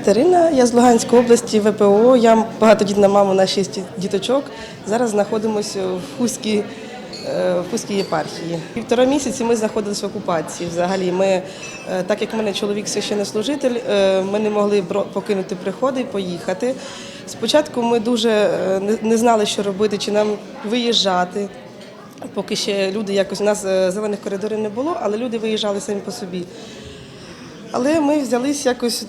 Катерина, я з Луганської області, ВПО. Я багатодітна мама на шість діточок. Зараз знаходимося в Хуській, е, в Хуській єпархії. Півтора місяці ми знаходилися в окупації. Взагалі, ми, е, так як в мене чоловік священнослужитель, е, ми не могли покинути приходи і поїхати. Спочатку ми дуже е, не- знали, що робити, чи нам виїжджати. Поки ще люди якось у нас е, зелених коридорів не було, але люди виїжджали самі по собі. Але ми взялись якось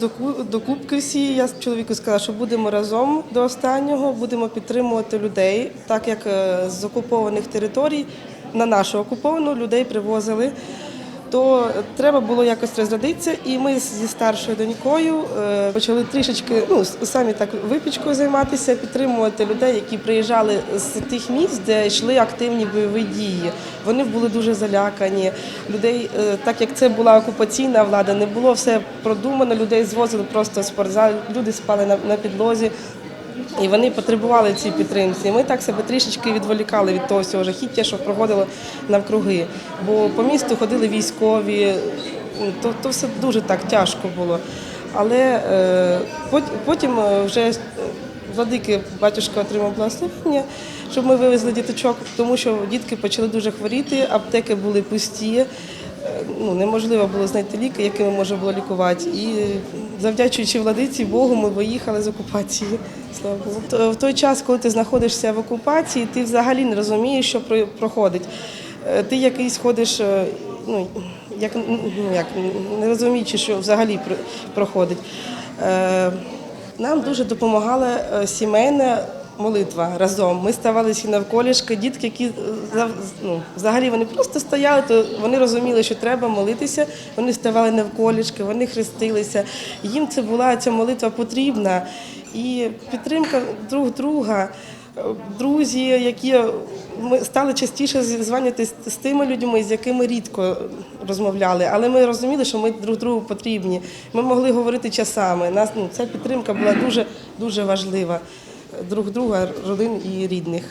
до кубки всі. Я чоловіку сказала, що будемо разом до останнього, будемо підтримувати людей, так як е, з окупованих територій на нашу окуповану людей привозили. То треба було якось розрядитися, і ми зі старшою донькою е, почали трішечки ну, самі так випічкою займатися, підтримувати людей, які приїжджали з тих місць, де йшли активні бойові дії. Вони були дуже залякані. Людей, е, так як це була окупаційна влада, не було все продумано. Людей звозили просто в спортзал, люди спали на, на підлозі. І вони потребували цієї підтримки. Ми так себе трішечки відволікали від того всього жахіття, що проводило навкруги. Бо по місту ходили військові, то, то все дуже так тяжко було. Але е, потім е, вже е, владики батюшка отримав благословення, щоб ми вивезли діточок, тому що дітки почали дуже хворіти, аптеки були пусті. Ну, неможливо було знайти ліки, якими можна було лікувати. І завдячуючи владиці Богу, ми виїхали з окупації. Слава Богу. В той час, коли ти знаходишся в окупації, ти взагалі не розумієш, що проходить. Е, Ти якийсь ходиш, е, ну як, ну, як не розуміючи, що взагалі проходить. Е, Нам дуже допомагала сімейна молитва разом. Ми ставали всі навколішки, дітки, які ну, взагалі вони просто стояли, то вони розуміли, що треба молитися. Вони ставали навколішки, вони хрестилися. Їм це була ця молитва потрібна. І підтримка друг друга, друзі, які ми стали частіше званювати з з тими людьми, з якими рідко розмовляли. Але ми розуміли, що ми друг другу потрібні. Ми могли говорити часами. Нас ну, ця підтримка була дуже дуже важлива друг друга, родин і рідних.